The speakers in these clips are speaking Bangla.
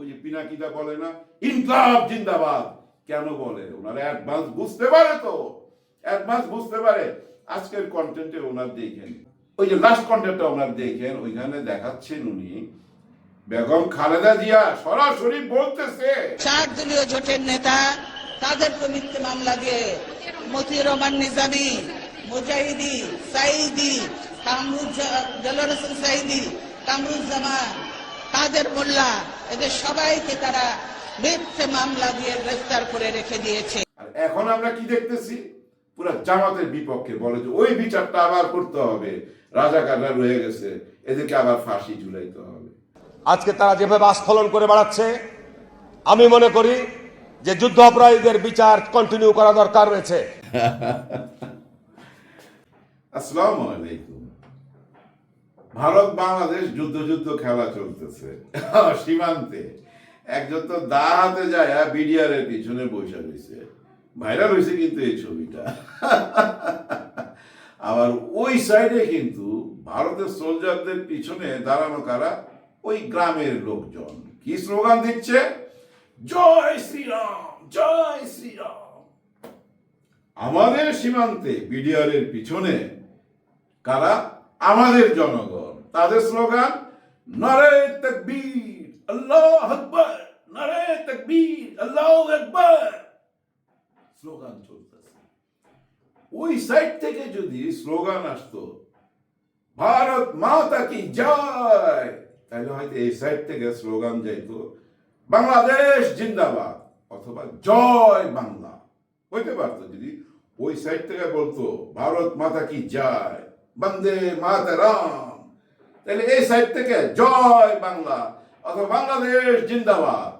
ওই যে পিনাকিটা বলে না, ইনকলাব জিন্দাবাদ। কেন বলে? ওনারা অ্যাডভান্স বুঝতে পারে তো। অ্যাডভান্স বুঝতে পারে। আজকের কন্টেন্টে ওনার দেখেন। ওই যে লাস্ট কন্টেন্টটা ওনার দেখেন, ওইখানে দেখাচ্ছেন উনি বেগম খালেদা জিয়া সরাসরি বলতেছে। চার দলীয় জোটের নেতা, তাদের মিথ্যে মামলা দিয়ে মতিউর রহমান নিজামী, মুজাহিদি সাইদি কামরুজ্জামান হোসেন সাইদি কামরুজ্জামান কাদের মোল্লা এদের সবাইকে তারা মিথ্যে মামলা দিয়ে গ্রেফতার করে রেখে দিয়েছে। এখন আমরা কি দেখতেছি? পুরো জামাতের বিপক্ষে বলে যে ওই বিচারটা আবার করতে হবে। রাজাকাররা রয়ে গেছে এদেরকে আবার ফাঁসি ঝুলাইতে হবে। আজকে তারা যেভাবে আস্ফলন করে বেড়াচ্ছে আমি মনে করি যে যুদ্ধ অপরাধীদের বিচার কন্টিনিউ করা দরকার রয়েছে। আসসালামু আলাইকুম। ভারত বাংলাদেশ যুদ্ধ যুদ্ধ খেলা চলতেছে। সীমান্তে। একজন তো দা হাতে যায় বিডিআর এর পিছনে বসে রয়েছে। ভাইরাল হয়েছে কিন্তু এই ছবিটা। আবার ওই সাইডে কিন্তু ভারতের সোলজারদের পিছনে দাঁড়ানো কারা? ওই গ্রামের লোকজন। কি স্লোগান দিচ্ছে? জয় শ্রীরাম জয় শ্রীরাম। আমাদের সীমান্তে বিডিআর এর পিছনে কারা? আমাদের জনগণ। তাদের স্লোগান, নারে তকবীর, আল্লাহ আকবর, নারে তকবীর, আল্লাহ আকবর। স্লোগান চলতেছে। ওই সাইড থেকে যদি স্লোগান আসতো, ভারত মাতা কি জয়, তাহলে হয়তো এই সাইড থেকে স্লোগান যাইতো, বাংলাদেশ জিন্দাবাদ, অথবা জয় বাংলা, হইতে পারতো যদি। ওই সাইড থেকে বলতো, ভারত মাতা কি জয় বন্দে মাতারাম। তাহলে এই সাইড থেকে জয় বাংলা, অথবা বাংলাদেশ জিন্দাবাদ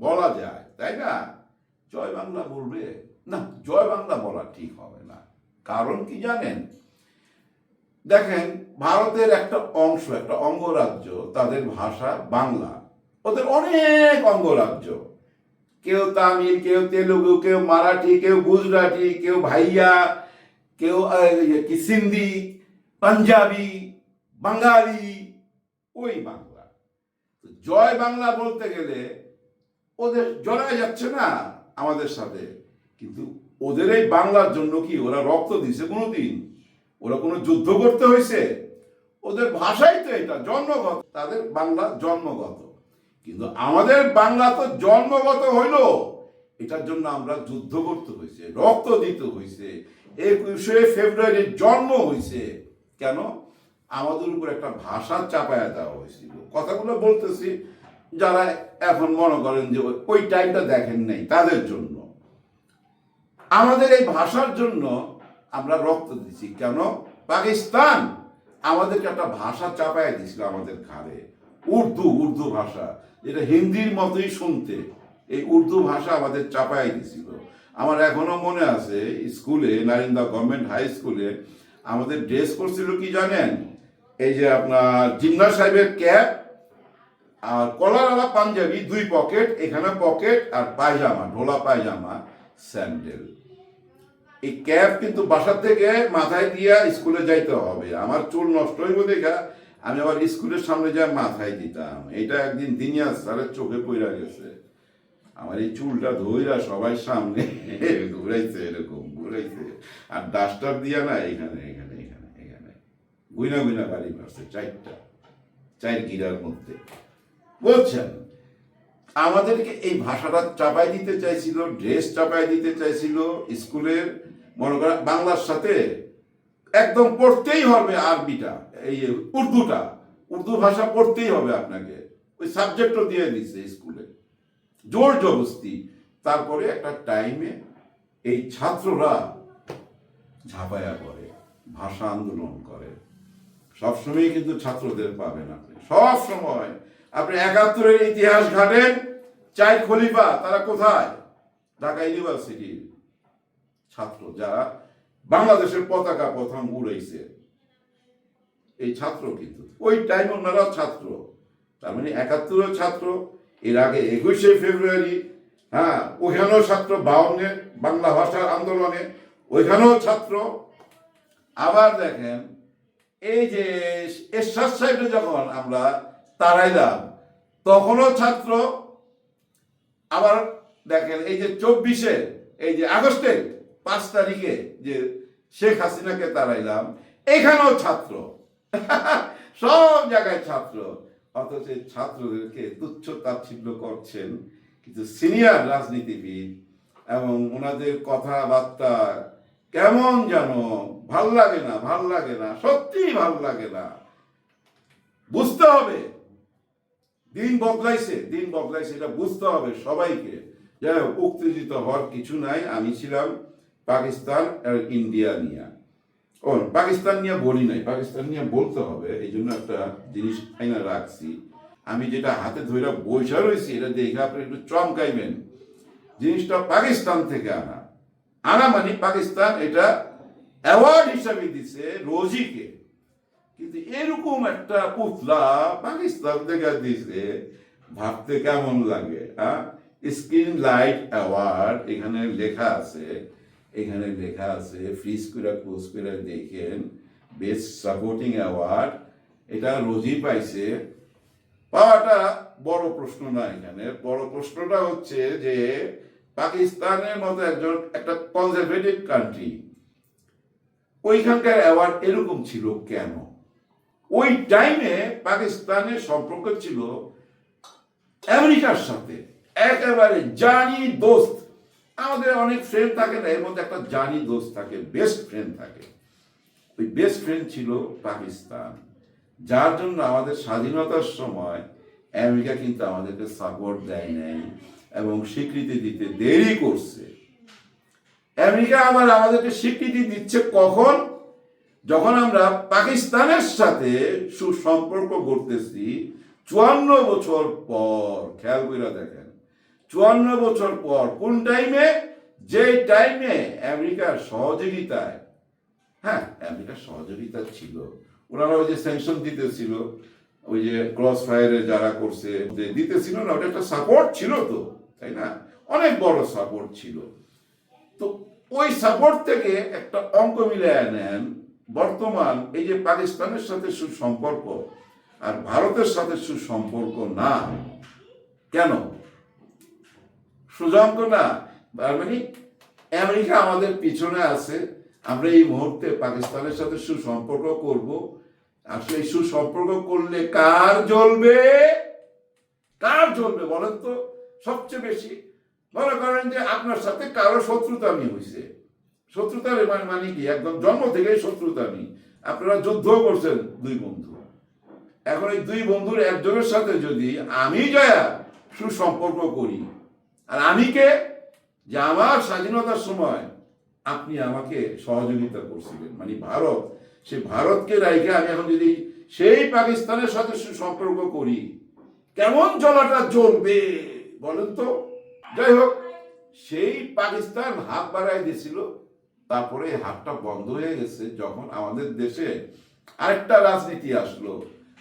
বলা যায়, তাই না? জয় বাংলা বলবে? না, জয় বাংলা বলা ঠিক হবে না। কারণ কি জানেন? দেখেন, ভারতের একটা অংশ, একটা অঙ্গরাজ্য, তাদের ভাষা বাংলা। ওদের অনেক অঙ্গরাজ্য। কেউ তামিল, কেউ তেলুগু, কেউ মারাঠি, কেউ গুজরাটি, কেউ ভাইয়া, কেউ কি সিন্ধি পাঞ্জাবি, বাঙালি, ওই বাংলা। জয় বাংলা বলতে গেলে ওদের জড়ায় যাচ্ছে না আমাদের সাথে। কিন্তু ওদের এই বাংলার জন্য কি ওরা রক্ত দিছে কোনোদিন? ওরা কোনো যুদ্ধ করতে হয়েছে ওদের ভাষাই তো এটা, জন্মগত। তাদের বাংলা জন্মগত। কিন্তু আমাদের বাংলা তো জন্মগত হইল। এটার জন্য আমরা যুদ্ধ করতে হয়েছে রক্ত দিতে হয়েছে একুশে ফেব্রুয়ারি জন্ম হয়েছে কেন? আমাদের উপর একটা ভাষা চাপায়া দেওয়া হয়েছিল। কথাগুলো বলতেছি, যারা এখন মনে করেন যে ওই- টাইমটা দেখেন নাই তাদের জন্য। আমাদের এই ভাষার জন্য আমরা রক্ত দিচ্ছি কেন? পাকিস্তান আমাদেরকে একটা ভাষা চাপায় দিছিল আমাদের ঘাড়ে। উর্দু উর্দু ভাষা, যেটা হিন্দির মতোই শুনতে। এই উর্দু ভাষা আমাদের চাপায় দিছিল। আমার এখনও মনে আছে, স্কুলে, নারিন্দা গভর্নমেন্ট হাই স্কুলে আমাদের ড্রেস করছিল কি জানেন? এই যে আপনার জিন্না সাহেবের ক্যাপ আর কলার কলারওয়ালা পাঞ্জাবি, দুই পকেট, এখানে পকেট আর পায়জামা, ঢোলা পায়জামা, স্যান্ডেল। এই ক্যাপ কিন্তু বাসা থেকে মাথায় দিয়া স্কুলে যাইতে হবে। আমার চুল নষ্ট হইব দেখা, আমি আবার স্কুলের সামনে যা মাথায় দিতাম। এটা একদিন দিনিয়া স্যারের চোখে পড়া গেছে। আমার এই চুলটা ধইরা সবাই সামনে ঘুরাইছে এরকম। ঘুরাইছে আর ডাস্টার দিয়া না, এখানে এখানে এখানে এখানে। গুইনা গুইনা বাড়ি মারছে, চারটা, চার গিরার মধ্যে। বলছেন, আমাদেরকে এই ভাষাটা চাপাই দিতে চাইছিল, ড্রেস চাপাই দিতে চাইছিল স্কুলের, মনে করেন বাংলার সাথে একদম পড়তেই হবে আরবিটা, এই উর্দুটা। উর্দু ভাষা পড়তেই হবে আপনাকে। ওই সাবজেক্টও দিয়ে দিচ্ছে স্কুলে। জোর জবস্তি। তারপরে একটা টাইমে এই ছাত্ররা ঝাঁপায়া করে ভাষা আন্দোলন করে। সবসময় কিন্তু ছাত্রদের পাবেন আপনি। সব সময় আপনি একাত্তরের ইতিহাস ঘাটেন, চাই খলিফা, তারা কোথায়? ঢাকা ইউনিভার্সিটির ছাত্র যারা বাংলাদেশের পতাকা প্রথম উড়াইছে। এই ছাত্র কিন্তু, ওই টাইম ওনারা ছাত্র। তার মানে একাত্তরের ছাত্র। এর আগে একুশে ফেব্রুয়ারি হ্যাঁ ওইখানেও ছাত্র বাউন্নের বাংলা ভাষার আন্দোলনে, ওইখানেও ছাত্র। আবার দেখেন, এই যে এরশাদ সাহেবের যখন আমরা তারাইলাম তখনও ছাত্র, আবার দেখেন, এই যে চব্বিশে, এই যে আগস্টের পাঁচ তারিখে যে শেখ হাসিনাকে তাড়াইলাম, এখানেও ছাত্র। সব জায়গায় ছাত্র। অথচ ছাত্রদেরকে তুচ্ছ তাচ্ছিল্য করছেন কিন্তু সিনিয়র রাজনীতিবিদ এবং ওনাদের কথাবার্তা কেমন যেন ভালো লাগে না, ভালো লাগে না, সত্যিই ভালো লাগে না। বুঝতে হবে। দিন বদলাইছে দিন বদলাইছে, এটা বুঝতে হবে সবাইকে। যাই হোক, উত্তেজিত হওয়ার কিছু নাই। আমি ছিলাম পাকিস্তান আর ইন্ডিয়া নিয়ে। ও, পাকিস্তান নিয়ে বলি নাই। পাকিস্তান নিয়ে বলতে হবে। এই জন্য একটা জিনিস আইনা রাখছি। আমি যেটা হাতে ধরে বৈশা রয়েছি এটা দেখে আপনি একটু চমকাইবেন। জিনিসটা পাকিস্তান থেকে আনা। আনা মানে পাকিস্তান এটা অ্যাওয়ার্ড হিসাবে দিছে রোজিকে। কিন্তু এরকম একটা পুতলা পাকিস্তান থেকে দিছে, ভাবতে কেমন লাগে হ্যাঁ স্ক্রিন লাইট অ্যাওয়ার্ড এখানে লেখা আছে, এখানে লেখা আছে ফ্রিজ করে ক্লোজ করে দেখেন বেস্ট সাপোর্টিং অ্যাওয়ার্ড এটা রোজি পাইছে। পাওয়াটা বড় প্রশ্ন না এখানে। বড় প্রশ্নটা হচ্ছে যে পাকিস্তানের মতো একজন, একটা কনজারভেটিভ কান্ট্রি ওইখানকার অ্যাওয়ার্ড এরকম ছিল কেন? ওই টাইমে পাকিস্তানের সম্পর্ক ছিল আমেরিকার সাথে। একেবারে জানি দোস্ত। আমাদের অনেক ফ্রেন্ড থাকে না, এর মধ্যে একটা জানি দোস্ত থাকে বেস্ট ফ্রেন্ড থাকে। ওই বেস্ট ফ্রেন্ড ছিল পাকিস্তান। যার জন্য আমাদের স্বাধীনতার সময় আমেরিকা কিন্তু আমাদেরকে সাপোর্ট দেয় নাই এবং স্বীকৃতি দিতে দেরি করছে। আমেরিকা আবার আমাদেরকে স্বীকৃতি দিচ্ছে কখন? যখন আমরা পাকিস্তানের সাথে সুসম্পর্ক করতেছি চুয়ান্ন বছর পর, খেয়াল করে দেখেন, চুয়ান্ন বছর পর, কোন টাইমে যে টাইমে আমেরিকার সহযোগিতায় হ্যাঁ আমেরিকার সহযোগিতা ছিল। ওনারা ওই যে স্যাংশন দিতেছিল, ওই যে ক্রস ফায়ারে যারা করছে, যে দিতেছিল না, ওটা একটা সাপোর্ট ছিল তো, তাই না? অনেক বড় সাপোর্ট ছিল। তো ওই সাপোর্ট থেকে একটা অঙ্ক মিলে নেন, বর্তমান এই যে পাকিস্তানের সাথে সুসম্পর্ক আর ভারতের সাথে সুসম্পর্ক না, কেন? সুজঙ্ক না মানে আমেরিকা আমাদের পিছনে আছে আমরা এই মুহূর্তে পাকিস্তানের সাথে সুসম্পর্ক করব। আসলে এই সুসম্পর্ক করলে কার জ্বলবে? কার জ্বলবে বলেন তো? সবচেয়ে বেশি। মনে করেন যে আপনার সাথে কারও শত্রুতামি হয়েছে শত্রুতার মানে মানে কি? একদম জন্ম থেকেই শত্রুতামি আপনারা যুদ্ধ করছেন দুই বন্ধু। এখন এই দুই বন্ধুর একজনের সাথে যদি আমি জয়া সুসম্পর্ক করি, আর আমি কে? যে আমার স্বাধীনতার সময় আপনি আমাকে সহযোগিতা করছিলেন। মানে ভারত, সে ভারতকে রাইখে আমি এখন যদি সেই পাকিস্তানের সাথে সম্পর্ক করি, কেমন জলাটা জ্বলবে বলেন তো? যাই হোক, সেই পাকিস্তান হাত বাড়াই দিয়েছিল, তারপরে হাতটা বন্ধ হয়ে গেছে, যখন আমাদের দেশে আরেকটা রাজনীতি আসলো,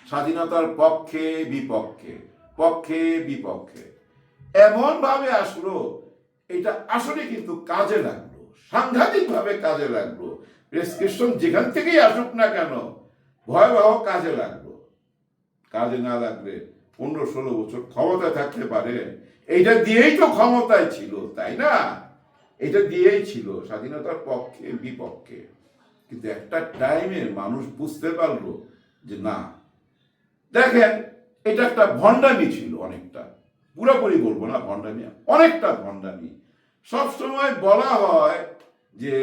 স্বাধীনতার পক্ষে, বিপক্ষে পক্ষে, বিপক্ষে। এমন ভাবে আসলো, এটা আসলে কিন্তু কাজে লাগল সাংঘাতিক ভাবে কাজে লাগল। প্রেসক্রিপশন যেখান থেকেই আসুক না কেন, ভয়াবহ কাজে লাগল। কাজে না লাগলে পনেরো ষোলো বছর ক্ষমতা থাকতে পারে। এইটা দিয়েই তো ক্ষমতায় ছিল, তাই না? এটা দিয়েই ছিল, স্বাধীনতার পক্ষে, বিপক্ষে। কিন্তু একটা টাইমে মানুষ বুঝতে পারল যে না। দেখেন, এটা একটা ভণ্ডামি ছিল অনেকটা। পুরোপুরি বলব না, ভণ্ডামি অনেকটা ভণ্ডামি। সবসময় বলা হয় যে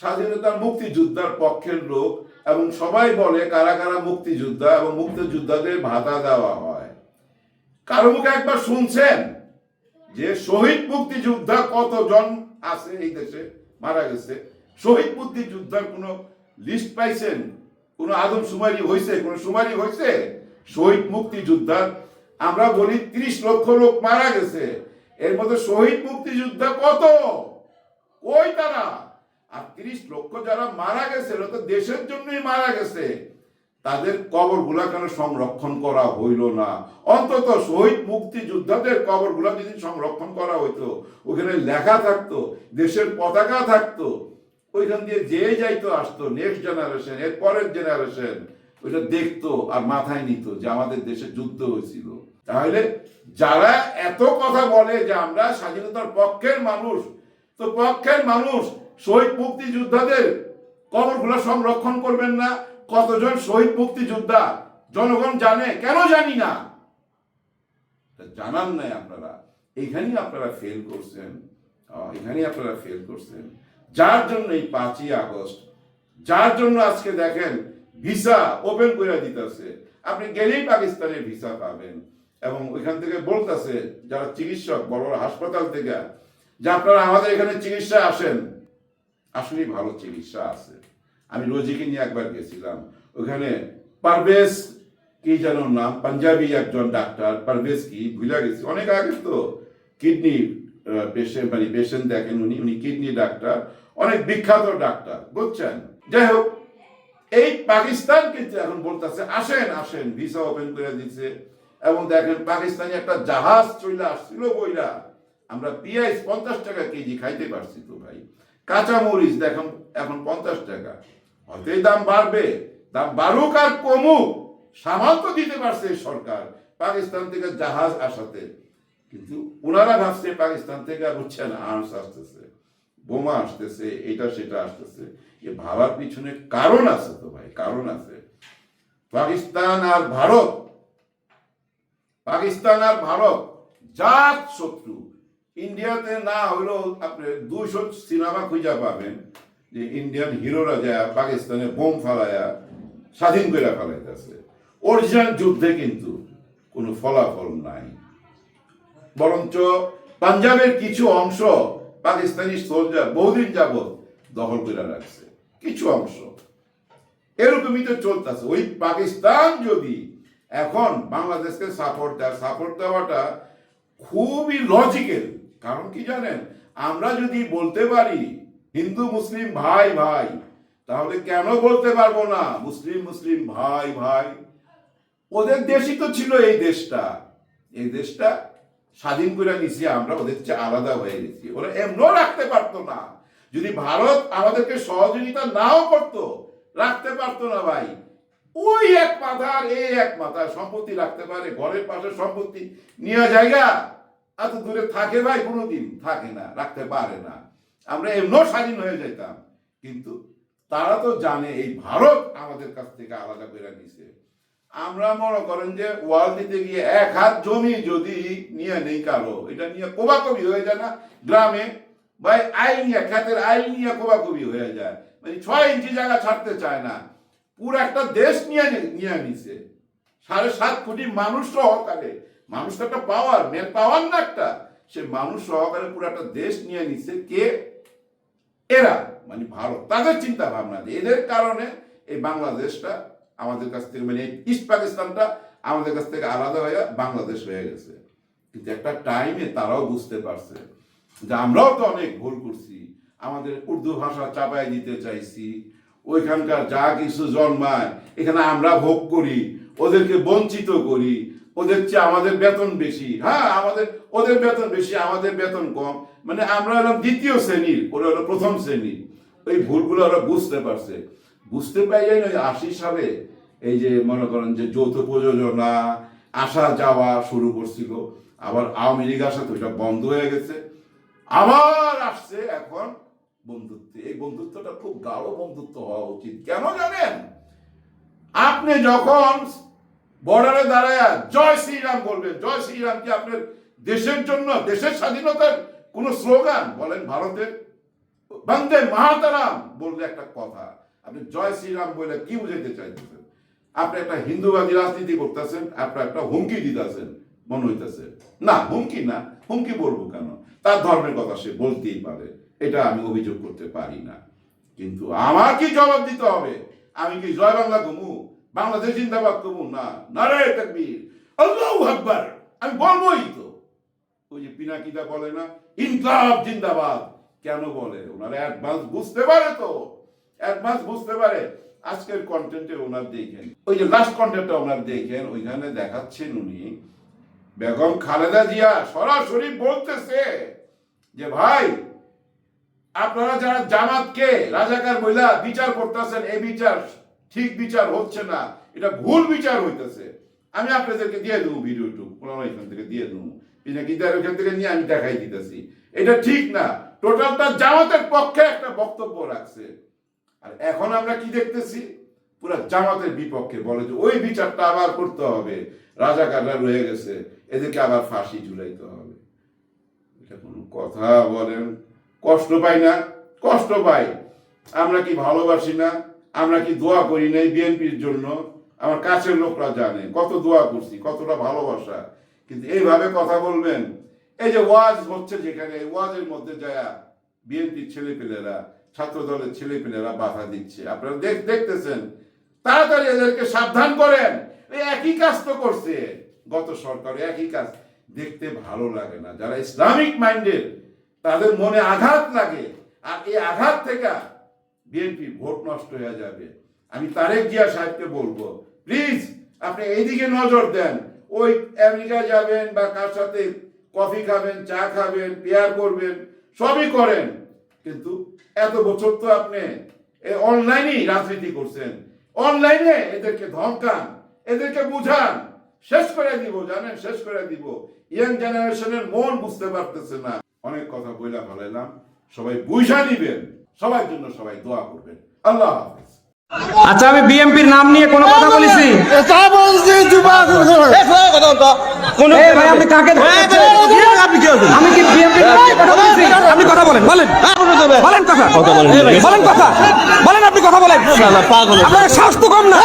স্বাধীনতার মুক্তিযোদ্ধার পক্ষের লোক এবং সবাই বলে কারা কারা মুক্তিযোদ্ধা এবং মুক্তিযোদ্ধাদের ভাতা দেওয়া হয়। কারও মুখে একবার শুনছেন যে শহীদ মুক্তিযোদ্ধা কতজন আছে এই দেশে? মারা গেছে। শহীদ মুক্তিযোদ্ধার কোনো লিস্ট পাইছেন? কোনো আদম সুমারি হয়েছে কোনো সুমারি হয়েছে শহীদ মুক্তিযোদ্ধার, আমরা বলি ত্রিশ লক্ষ লোক মারা গেছে। এর মধ্যে শহীদ মুক্তিযোদ্ধা কত? কই তারা? আর ত্রিশ লক্ষ যারা মারা গেছে তো দেশের জন্যই মারা গেছে। তাদের কবরগুলা কেন সংরক্ষণ করা হইল না? অন্তত শহীদ মুক্তিযোদ্ধাদের কবরগুলা যদি সংরক্ষণ করা হইতো, ওখানে লেখা থাকতো, দেশের পতাকা থাকতো, ওইখান দিয়ে যে যাইতো, আসতো নেক্সট জেনারেশন এর পরের জেনারেশন ওইটা দেখতো আর মাথায় নিত যে আমাদের দেশে যুদ্ধ হয়েছিল। তাহলে যারা এত কথা বলে যে আমরা স্বাধীনতার পক্ষের মানুষ, তো পক্ষের মানুষ, শহীদ মুক্তিযোদ্ধাদের কবরগুলো সংরক্ষণ করবেন না, কতজন শহীদ মুক্তিযোদ্ধা জনগণ জানে, কেন জানি না? জানান নাই আপনারা। এখানেই আপনারা ফেল করছেন। এখানেই আপনারা ফেল করছেন। যার জন্য এই পাঁচই আগস্ট, যার জন্য আজকে দেখেন ভিসা ওপেন করে দিতেছে। আপনি গেলেই পাকিস্তানের ভিসা পাবেন। এবং ওইখান থেকে বলতেছে, যারা চিকিৎসক, বড় বড় হাসপাতাল থেকে, যে আপনারা আমাদের এখানে চিকিৎসা আসেন। আসলেই ভালো চিকিৎসা আছে। আমি রোজিকে নিয়ে একবার গেছিলাম। ওখানে পারভেজ, কি যেন নাম, পাঞ্জাবি একজন ডাক্তার, পারভেজ কি, ভুলে গেছি। অনেক আগে তো। কিডনি পেশেন্ট মানে পেশেন্ট দেখেন উনি। উনি কিডনি ডাক্তার, অনেক বিখ্যাত ডাক্তার, বুঝছেন? যাই হোক এই পাকিস্তান কিন্তু এখন বলতেছে, আসেন আসেন ভিসা ওপেন করে দিচ্ছে এবং দেখেন, পাকিস্তানে একটা জাহাজ চলে আসছিল বইরা। আমরা পিঁয়াজ পঞ্চাশ টাকা কেজি খাইতে পারছি তো ভাই। কাঁচা মরিচ দেখুন, এখন পঞ্চাশ টাকা। হয়তো দাম বাড়বে, দাম বাড়ুক আর কমুক, সামাল তো দিতে পারছে সরকার, পাকিস্তান থেকে জাহাজ আসাতে। কিন্তু ওনারা ভাবছে পাকিস্তান থেকে বুঝছেন আর্মস আসতেছে, বোমা আসতেছে, এটা সেটা আসতেছে। এ ভাবার পিছনে কারণ আছে তো ভাই, কারণ আছে। পাকিস্তান আর ভারত, পাকিস্তান আর ভারত, জাত শত্রু। ইন্ডিয়াতে না হলেও আপনি দুশো সিনেমা খুঁজে পাবেন যে ইন্ডিয়ান হিরোরা যায় পাকিস্তানে বোম ফালায়া স্বাধীন করে ফেলাইতেছে। অরিজিনাল যুদ্ধে কিন্তু কোনো ফলাফল নাই। বরঞ্চ পাঞ্জাবের কিছু অংশ পাকিস্তানি সোলজার বহুদিন যাবৎ দখল করে রাখছে। কিছু অংশ। এরকমই তো চলতেছে। ওই পাকিস্তান যদি এখন বাংলাদেশকে সাপোর্ট দেয় সাপোর্ট দেওয়াটা খুবই লজিক্যাল কারণ কি জানেন? আমরা যদি বলতে পারি, হিন্দু, মুসলিম, ভাই ভাই, তাহলে কেন বলতে পারব না? মুসলিম মুসলিম, ভাই ভাই। ওদের দেশই তো ছিল এই দেশটা। এই দেশটা স্বাধীন করে নিছি আমরা, ওদের চেয়ে আলাদা হয়ে গেছি। ওরা এমনও রাখতে পারতো না। যদি ভারত আমাদেরকে সহযোগিতা নাও করতো, রাখতে পারতো না ভাই। ওই এক মাথা আর এই এক মাথা সম্পত্তি রাখতে পারে, ঘরের পাশে সম্পত্তি নিয়ে জায়গা। এত দূরে থাকে ভাই, কোনোদিন থাকে না, রাখতে পারে না। আমরা এমনও স্বাধীন হয়ে যেতাম। কিন্তু তারা তো জানে, এই ভারত আমাদের কাছ থেকে আলাদা করে নিছে। আমরা মনে করেন যে ওয়াল দিতে গিয়ে এক হাত জমি যদি নিয়ে নেই কারও, এটা নিয়ে কোবাকবি হয়ে যায় না। গ্রামে ভাই, আইল নিয়ে খ্যাতের আইল নিয়ে কোবাকবি হয়ে যায়। মানে ছয় ইঞ্চি জায়গা ছাড়তে চায় না। পুরো একটা দেশ নিয়ে নিয়ে নিছে। সাড়ে সাত কোটি মানুষ সহকারে। মানুষ তো একটা পাওয়ার মেন পাওয়ার না একটা। সে মানুষ সহকারে পুরো একটা দেশ নিয়ে নিছে। কে? এরা মানে ভারত। তাদের চিন্তা ভাবনা এদের কারণে এই বাংলাদেশটা আমাদের কাছ থেকে মানে ইস্ট পাকিস্তানটা আমাদের কাছ থেকে আলাদা হয়ে বাংলাদেশ হয়ে গেছে। কিন্তু একটা টাইমে তারাও বুঝতে পারছে। যে আমরাও তো অনেক ভুল করছি, আমাদের উর্দু ভাষা চাপাই দিতে চাইছি, ওইখানকার যা কিছু জন্মায়, এখানে আমরা ভোগ করি, ওদেরকে বঞ্চিত করি, ওদের চেয়ে আমাদের বেতন বেশি। হ্যাঁ আমাদের, ওদের বেতন বেশি, আমাদের বেতন কম। মানে আমরা হলাম দ্বিতীয় শ্রেণির ওরা হলো প্রথম শ্রেণির ওই ভুলগুলো ওরা বুঝতে পারছে। বুঝতে পাইলে না আশি সালে এই যে মনে করেন যে যৌথ প্রযোজনা, আসা যাওয়া শুরু করছিল। আবার আওয়ামী লীগ আসাতে ওইটা বন্ধ হয়ে গেছে। আবার আসছে এখন বন্ধুত্ব। এই বন্ধুত্বটা খুব গাঢ় বন্ধুত্ব হওয়া উচিত। কেন জানেন? আপনি যখন বর্ডারে দাঁড়ায় জয় শ্রীরাম বলবেন, জয় শ্রীরাম কি আপনার দেশের জন্য, দেশের স্বাধীনতার কোন স্লোগান? বলেন ভারতের। বন্দে মাহাতারাম বললে একটা কথা। আপনি জয় শ্রীরাম বলে কি বুঝাইতে চাইতেছেন? আপনি একটা হিন্দুবাদী রাজনীতি করতেছেন, আপনার একটা হুমকি দিতেছেন, মনে হইতেছে। না, হুমকি না, হুমকি বলব কেন? তার ধর্মের কথা সে বলতেই পারে। এটা আমি অভিযোগ করতে পারি না। কিন্তু আমার কি জবাব দিতে হবে? আমি কি জয় বাংলা কমু? বাংলাদেশ জিন্দাবাদ কমু? না। তাকবীর। আল্লাহু আকবার। আমি বলবোই তো। ওই যে পিনাকিদা বলে না, ইনকলাব জিন্দাবাদ। কেন বলে? ওনারা অ্যাডভান্স বুঝতে পারে তো। অ্যাডভান্স বুঝতে পারে। আজকের কন্টেন্টে ওনার দেখেন। ওই যে লাস্ট কন্টেন্টটা ওনার দেখেন, ওইখানে দেখাচ্ছেন উনি বেগম খালেদা জিয়া সরাসরি বলতেছে যে, ভাই, আপনারা যারা জামাতকে রাজাকার মহিলা বিচার করতেছেন, এই বিচার ঠিক বিচার হচ্ছে না, এটা ভুল বিচার হইতেছে। আমি আপনাদেরকে দিয়ে দেবো ভিডিওটুক পুরানো এখান থেকে দিয়ে দেবো। পিনাকি দার ওখান থেকে নিয়ে আমি দেখাই দিতেছি। এটা ঠিক না। টোটালটা জামাতের পক্ষে একটা বক্তব্য রাখছে। আর এখন আমরা কি দেখতেছি? পুরো জামাতের বিপক্ষে বলে যে, ওই বিচারটা আবার করতে হবে। রাজাকাররা রয়ে গেছে। এদেরকে আবার ফাঁসি ঝুলাইতে হবে। এটা কোনো কথা বলেন। কষ্ট পাই না। কষ্ট পাই। আমরা কি ভালোবাসি না? আমরা কি দোয়া করি নাই বিএনপির জন্য? আমার কাছের লোকরা জানে। কত দোয়া করছি, কতটা ভালোবাসা। কিন্তু এইভাবে কথা বলবেন? এই যে ওয়াজ হচ্ছে যেখানে ওয়াজের মধ্যে যায় বিএনপির ছেলেপেলেরা ছাত্র দলের ছেলে ছেলেপেলেরা বাধা দিচ্ছে। আপনারা দেখ, দেখতেছেন তাড়াতাড়ি এদেরকে সাবধান করেন। একই কাজ তো করছে। গত সরকার একই কাজ। দেখতে ভালো লাগে না। যারা ইসলামিক মাইন্ডের, তাদের মনে আঘাত লাগে। আর এই আঘাত থেকে বিএনপি ভোট নষ্ট হয়ে যাবে। আমি তারেক জিয়া সাহেবকে বলব, প্লিজ, আপনি এইদিকে নজর দেন। ওই আমেরিকা যাবেন বা কার সাথে কফি খাবেন, চা খাবেন, পেয়ার করবেন, সবই করেন। কিন্তু এত বছর তো আপনি অনলাইনেই রাজনীতি করছেন। অনলাইনে এদেরকে ধমকান, এদেরকে বুঝান। শেষ করে দিব, জানেন, শেষ করে দিব। ইয়াং জেনারেশনের মন বুঝতে পারতেছে না। অনেক কথা বইলা ফেলাইলাম। সবাই বুঝা নিবেন। সবার জন্য সবাই দোয়া করবেন। আল্লাহ হাফেজ। আচ্ছা আমি বিএমপির নাম নিয়ে কোনো কথা বলেছি? আপনি কাকে ধরছেন? আমি কি বিএমপির কথা বলেছি? আপনি কথা বলেন বলেন। বলেন কথা। বলেন কথা। বলেন আপনি কথা বলেন। আপনার কম না।